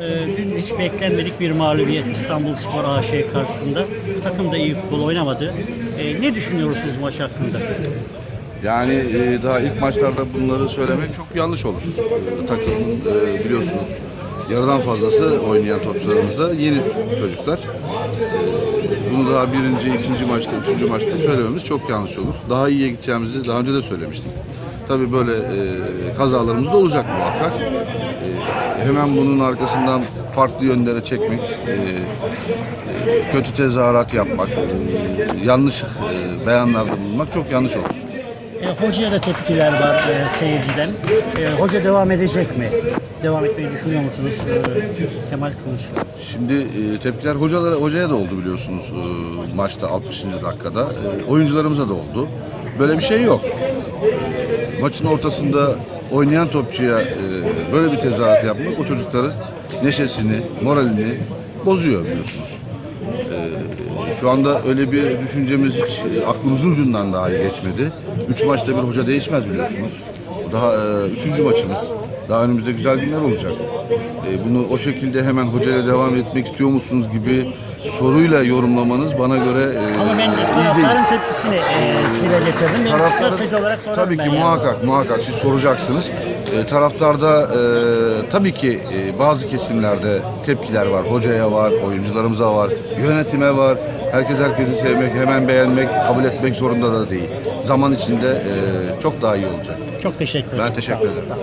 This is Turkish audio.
e, dün hiç beklenmedik bir mağlubiyet İstanbul Spor AŞ karşısında. Takım da iyi futbol oynamadı. E, ne düşünüyorsunuz maç hakkında? Yani e, daha ilk maçlarda bunları söylemek çok yanlış olur. E, takımın e, biliyorsunuz yarıdan fazlası oynayan topçularımız da yeni çocuklar. Bunu daha birinci, ikinci maçta, üçüncü maçta söylememiz çok yanlış olur. Daha iyiye gideceğimizi daha önce de söylemiştik. Tabii böyle e, kazalarımız da olacak muhakkak. E, hemen bunun arkasından farklı yönlere çekmek, e, e, kötü tezahürat yapmak, e, yanlış e, beyanlarda bulunmak çok yanlış olur. E, hocaya da tepkiler var e, seyirciden. E, hoca devam edecek mi? Devam etmeyi düşünüyor musunuz e, Kemal Kılıç? Şimdi e, tepkiler hocalara hocaya da oldu biliyorsunuz e, maçta 60. dakikada. E, oyuncularımıza da oldu. Böyle bir şey yok. Maçın ortasında oynayan topçuya e, böyle bir tezahürat yapmak o çocukların neşesini, moralini bozuyor biliyorsunuz. E, şu anda öyle bir düşüncemiz hiç e, aklımızın ucundan dahi geçmedi. Üç maçta bir hoca değişmez biliyorsunuz. Daha e, üçüncü maçımız. Daha önümüzde güzel günler olacak. E, bunu o şekilde hemen hocayla devam etmek istiyor musunuz gibi soruyla yorumlamanız bana göre e, Ama ben iyi değil. taraftarın tepkisini e, size getirdim. Ben Taraftarın- gazeteci olarak sorarım tabii ki ben yani. muhakkak muhakkak siz soracaksınız. E, taraftarda e, tabii ki e, bazı kesimlerde tepkiler var. Hocaya var, oyuncularımıza var, yönetime var. Herkes herkesi sevmek, hemen beğenmek, kabul etmek zorunda da değil. Zaman içinde e, çok daha iyi olacak. Çok teşekkür ederim. Ben teşekkür ederim.